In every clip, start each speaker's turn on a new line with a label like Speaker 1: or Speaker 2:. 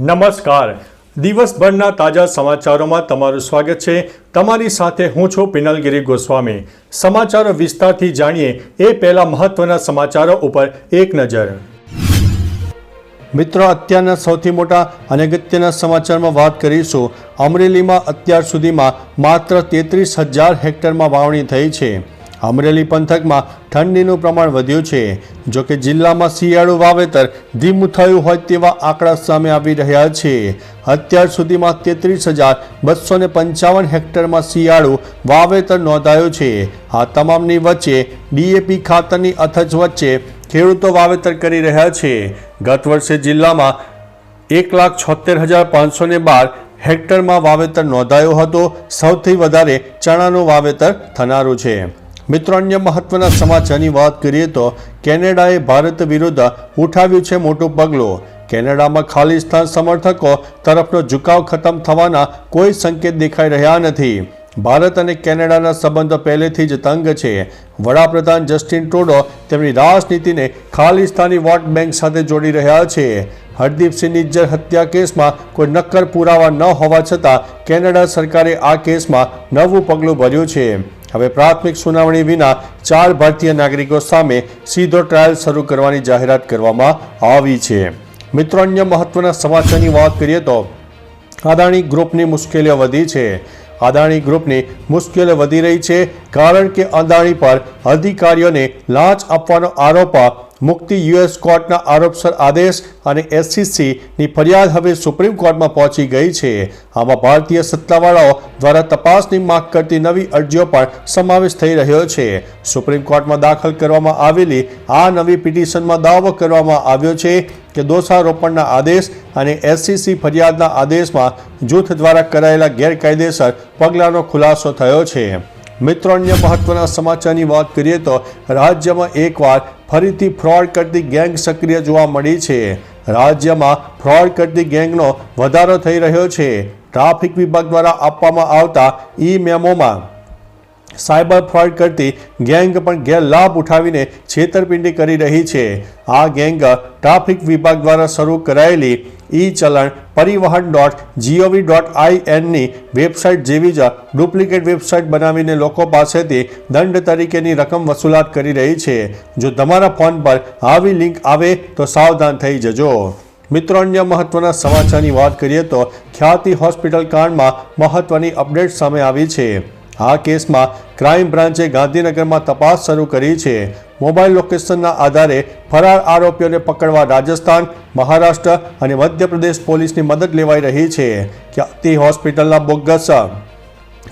Speaker 1: નમસ્કાર. દિવસભરના તાજા સમાચારોમાં તમારું સ્વાગત છે. તમારી સાથે હું છું પિનલગીરી ગોસ્વામી. સમાચારો વિસ્તારથી જાણીએ એ પહેલા મહત્વના સમાચારો ઉપર એક નજર. મિત્રો, અત્યારના સૌથી મોટા અને અગત્યના સમાચારમાં વાત કરીશું. અમરેલીમાં અત્યાર સુધીમાં માત્ર તેત્રીસ હજાર હેક્ટરમાં વાવણી થઈ છે. અમરેલી પંથકમાં ઠંડીનું પ્રમાણ વધ્યું છે. જો કે જિલ્લામાં શિયાળુ વાવેતર ધીમું થયું હોય તેવા આંકડા સામે આવી રહ્યા છે. અત્યાર સુધીમાં તેત્રીસ હજાર બસો ને પંચાવન હેક્ટરમાં શિયાળુ વાવેતર નોંધાયું છે. આ તમામની વચ્ચે ડીએપી ખાતરની અથજ વચ્ચે ખેડૂતો વાવેતર કરી રહ્યા છે. ગત વર્ષે જિલ્લામાં એક લાખ છોતેર હજાર પાંચસો ને બાર હેક્ટરમાં વાવેતર નોંધાયું હતું. સૌથી વધારે ચણાનું વાવેતર થનારું છે. મિત્રો, અન્ય મહત્વના સમાચારની વાત કરીએ તો કેનેડાએ ભારત વિરુદ્ધ ઉઠાવ્યું છે મોટું પગલું. કેનેડામાં ખાલિસ્તાન સમર્થકો તરફનો ઝુકાવ ખતમ થવાના કોઈ સંકેત દેખાઈ રહ્યા નથી. ભારત અને કેનેડાના સંબંધો પહેલેથી જ તંગ છે. વડાપ્રધાન જસ્ટિન ટ્રુડો તેમની રાજનીતિને ખાલિસ્તાની વોટ બેંક સાથે જોડી રહ્યા છે. હરદીપસિંહ નિજ્જર હત્યા કેસમાં કોઈ નક્કર પુરાવા ન હોવા છતાં કેનેડા સરકારે આ કેસમાં નવું પગલું ભર્યું છે. હવે પ્રાથમિક સુનાવણી વિના ચાર ભારતીય નાગરિકો સામે સીધો ટ્રાયલ શરૂ કરવાની જાહેરાત કરવામાં આવી છે. મિત્રો, અન્ય મહત્વના સમાચારની વાત કરીએ તો અદાણી ગ્રુપની મુશ્કેલીઓ વધી છે. અદાણી ગ્રુપની મુશ્કેલીઓ વધી રહી છે કારણ કે અદાણી પર અધિકારીઓને લાંચ આપવાનો આરોપ મુક્તિ યુએસ કોર્ટના આરોપસર આદેશ અને એસસીસીની ફરિયાદ હવે સુપ્રીમ કોર્ટમાં પહોંચી ગઈ છે. આમાં ભારતીય સત્તાવાળાઓ દ્વારા તપાસની માંગ કરતી નવી અરજીઓ પણ સમાવેશ થઈ રહ્યો છે. સુપ્રીમ કોર્ટમાં દાખલ કરવામાં આવેલી આ નવી પિટિશનમાં દાવો કરવામાં આવ્યો છે કે દોષારોપણના આદેશ અને એસસીસી ફરિયાદના આદેશમાં જૂથ દ્વારા કરાયેલા ગેરકાયદેસર પગલાંનો ખુલાસો થયો છે. મિત્રો, અન્ય મહત્વના સમાચારની વાત કરીએ તો રાજ્યમાં એકવાર ફરીથી ફ્રોડ કરતી ગેંગ સક્રિય જોવા મળી છે. રાજ્યમાં ફ્રોડ કરતી ગેંગનો વધારો થઈ રહ્યો છે. ટ્રાફિક વિભાગ દ્વારા આપવામાં આવતા ઈ મેમોમાં સાયબર ફ્રોડ કરતી ગેંગ પણ ગેરલાભ ઉઠાવીને છેતરપિંડી કરી રહી છે. આ ગેંગ ટ્રાફિક વિભાગ દ્વારા શરૂ કરાયેલી ઈ ચલણ પરિવહન ડોટ જીઓવી ડોટ આઈએનની વેબસાઇટ જેવી જ ડુપ્લિકેટ વેબસાઇટ બનાવીને લોકો પાસેથી દંડ તરીકેની રકમ વસૂલાત કરી રહી છે. જો તમારા ફોન પર આવી લિંક આવે તો સાવધાન થઈ જજો. મિત્રો, અન્ય મહત્વના સમાચારની વાત કરીએ તો ખ્યાતિ હોસ્પિટલ કાંડમાં મહત્વની અપડેટ સામે આવી છે. આ કેસમાં ક્રાઇમ બ્રાન્ચે ગાંધીનગરમાં તપાસ શરૂ કરી છે. મોબાઈલ લોકેશનના આધારે ફરાર આરોપીઓને પકડવા રાજસ્થાન, મહારાષ્ટ્ર અને મધ્યપ્રદેશ પોલીસની મદદ લેવાઈ રહી છે. ખ્યાતિ હોસ્પિટલના બોગસ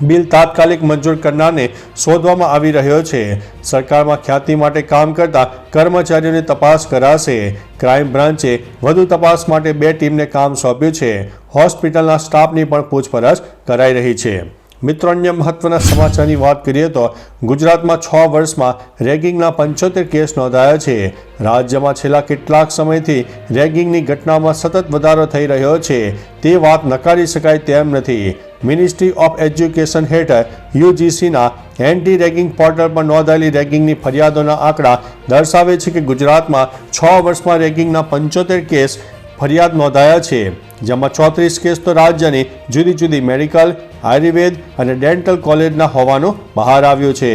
Speaker 1: બિલ તાત્કાલિક મંજૂર કરનારને શોધવામાં આવી રહ્યો છે. સરકારમાં ખ્યાતિ માટે કામ કરતા કર્મચારીઓની તપાસ કરાશે. ક્રાઇમ બ્રાન્ચે વધુ તપાસ માટે બે ટીમને કામ સોંપ્યું છે. હોસ્પિટલના સ્ટાફની પણ પૂછપરછ કરાઈ રહી છે. મિત્રો અન્ય મહત્વના સમાચારની વાત કરીએ તો ગુજરાતમાં છ વર્ષમાં રેગિંગના પંચોતેર કેસ નોંધાયા છે. રાજ્યમાં છેલ્લા કેટલાક સમયથી રેગિંગની ઘટનામાં સતત વધારો થઈ રહ્યો છે. તે વાત નકારી શકાય તેમ નથી. મિનિસ્ટ્રી ઓફ એજ્યુકેશન હેઠળ યુજીસીના એન્ટી રેગિંગ પોર્ટલ પર નોંધાયેલી રેગિંગની ફરિયાદોના આંકડા દર્શાવે છે કે ગુજરાતમાં છ વર્ષમાં રેગિંગના પંચોતેર કેસ ફરિયાદ નોંધાયા છે, જેમાં ચોત્રીસ કેસ તો રાજ્યની જુદી જુદી મેડિકલ, આયુર્વેદ અને ડેન્ટલ કોલેજના હોવાનું બહાર આવ્યું છે.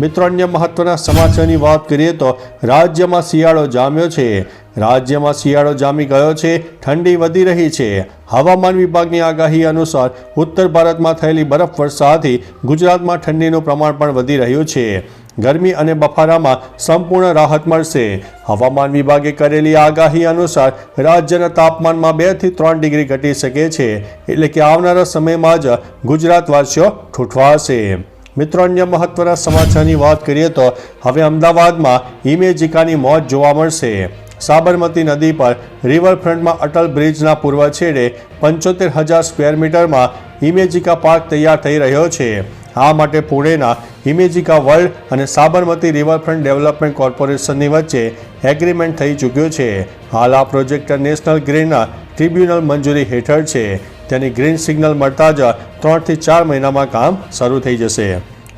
Speaker 1: મિત્રો, અન્ય મહત્વના સમાચારની વાત કરીએ તો રાજ્યમાં શિયાળો જામ્યો છે. રાજ્યમાં શિયાળો જામી ગયો છે. ઠંડી વધી રહી છે. હવામાન વિભાગની આગાહી અનુસાર ઉત્તર ભારતમાં થયેલી બરફ વર્ષાથી ગુજરાતમાં ઠંડીનું પ્રમાણ પણ વધી રહ્યું છે. ગરમી અને બફારામાં સંપૂર્ણ રાહત મળશે. હવામાન વિભાગે કરેલી આગાહી અનુસાર રાજ્યના તાપમાનમાં બેથી ત્રણ ડિગ્રી ઘટી શકે છે. એટલે કે આવનારા સમયમાં જ ગુજરાતવાસીઓ ઠૂઠવાશે. મિત્રો, અન્ય મહત્વના સમાચારની વાત કરીએ તો હવે અમદાવાદમાં ઇમેજિકાની મોત જોવા મળશે. સાબરમતી નદી પર રિવરફ્રન્ટમાં અટલ બ્રિજના પૂર્વ છેડે પંચોતેર હજાર સ્ક્વેર મીટરમાં ઇમેજિકા પાર્ક તૈયાર થઈ રહ્યો છે. આ માટે પુણેના ઇમેજિકા વર્લ્ડ અને સાબરમતી રિવરફ્રન્ટ ડેવલપમેન્ટ કોર્પોરેશનની વચ્ચે એગ્રીમેન્ટ થઈ ચૂક્યો છે. હાલ આ પ્રોજેક્ટ નેશનલ ગ્રીનના ટ્રિબ્યુનલ મંજૂરી હેઠળ છે. તેની ગ્રીન સિગ્નલ મળતા જ ત્રણથી ચાર મહિનામાં કામ શરૂ થઈ જશે.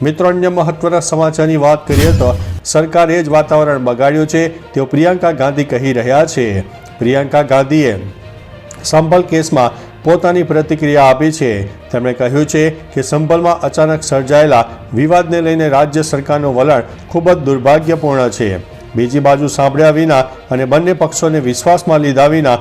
Speaker 1: મિત્રો, અન્ય મહત્વના સમાચારની વાત કરીએ તો સરકારે જ વાતાવરણ બગાડ્યું છે, તેઓ પ્રિયંકા ગાંધી કહી રહ્યા છે. પ્રિયંકા ગાંધીએ સંભલ કેસમાં પોતાની પ્રતિક્રિયા આપી છે. તેમણે કહ્યું છે કે સંભલમાં અચાનક સર્જાયેલા વિવાદને લઈને રાજ્ય સરકારનું વલણ ખૂબ જ દુર્ભાગ્યપૂર્ણ છે. બીજી બાજુ સાંભળ્યા વિના અને બંને પક્ષોને વિશ્વાસમાં લીધા વિના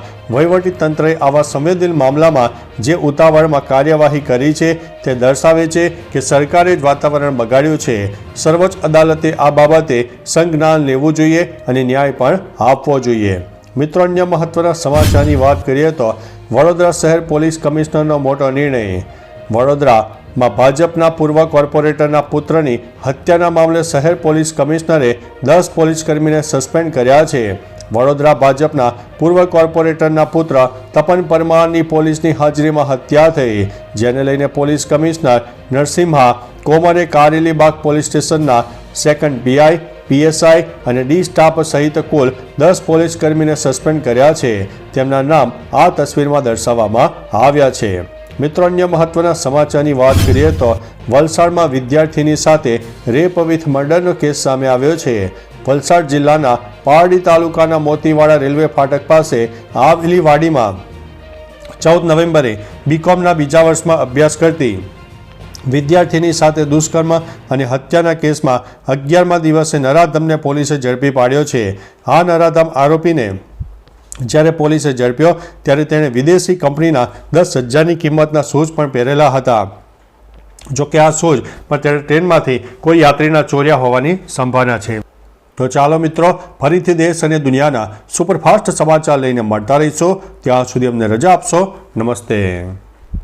Speaker 1: તંત્રએ આવા સંવેદનશીલ મામલામાં જે ઉતાવળમાં કાર્યવાહી કરી છે તે દર્શાવે છે કે સરકારે જ વાતાવરણ બગાડ્યું છે. સર્વોચ્ચ અદાલતે આ બાબતે સંજ્ઞાન લેવું જોઈએ અને ન્યાય પણ આપવો જોઈએ. મિત્રો, અન્ય મહત્વના સમાચારની વાત કરીએ તો વડોદરા શહેર પોલીસ કમિશનરનો મોટો નિર્ણય વડોદરામાં ભાજપના પૂર્વ કોર્પોરેટરના પુત્રની હત્યાના મામલે શહેર પોલીસ કમિશનરે દસ પોલીસકર્મીને સસ્પેન્ડ કર્યા છે. વડોદરા ભાજપના પૂર્વ કોર્પોરેટરના પુત્ર તપન પરમારની પોલીસની હાજરીમાં હત્યા થઈ. જેને લઈને police commissioner Narasimha કોમરે Karelibaug police સ્ટેશનના સેકન્ડ બીઆઈ, પીએસઆઈ અને ડી સ્ટાફ સહિત કુલ દસ પોલીસ કર્મીને સસ્પેન્ડ કર્યા છે. તેમના નામ આ તસવીરમાં દર્શાવવામાં આવ્યા છે. મિત્રો, અન્ય મહત્વના સમાચારની વાત કરીએ તો વલસાડમાં વિદ્યાર્થીની સાથે રેપ વિથ મર્ડરનો કેસ સામે આવ્યો છે. વલસાડ જિલ્લાના પારડી તાલુકાના મોતીવાડા રેલવે ફાટક પાસે આવેલી વાડીમાં ચૌદ નવેમ્બરે બીકોમના બીજા વર્ષમાં અભ્યાસ કરતી વિદ્યાર્થીની સાથે દુષ્કર્મ અને હત્યાના કેસમાં અગિયારમા દિવસે નરાધમને પોલીસે ઝડપી પાડ્યો છે. આ નરાધમ આરોપીને જ્યારે પોલીસે ઝડપ્યો, ત્યારે તેણે વિદેશી કંપનીના દસ હજારની કિંમતના શૂઝ પણ પહેરેલા હતા. જો કે આ શૂઝ પણ તેણે ટ્રેનમાંથી કોઈ યાત્રીના ચોર્યા હોવાની સંભાવના છે. તો ચાલો મિત્રો, ફરીથી દેશ અને દુનિયાના સુપરફાસ્ટ સમાચાર લઈને મળતા રહીશો. ત્યાં સુધી અમને રજા આપશો. નમસ્તે.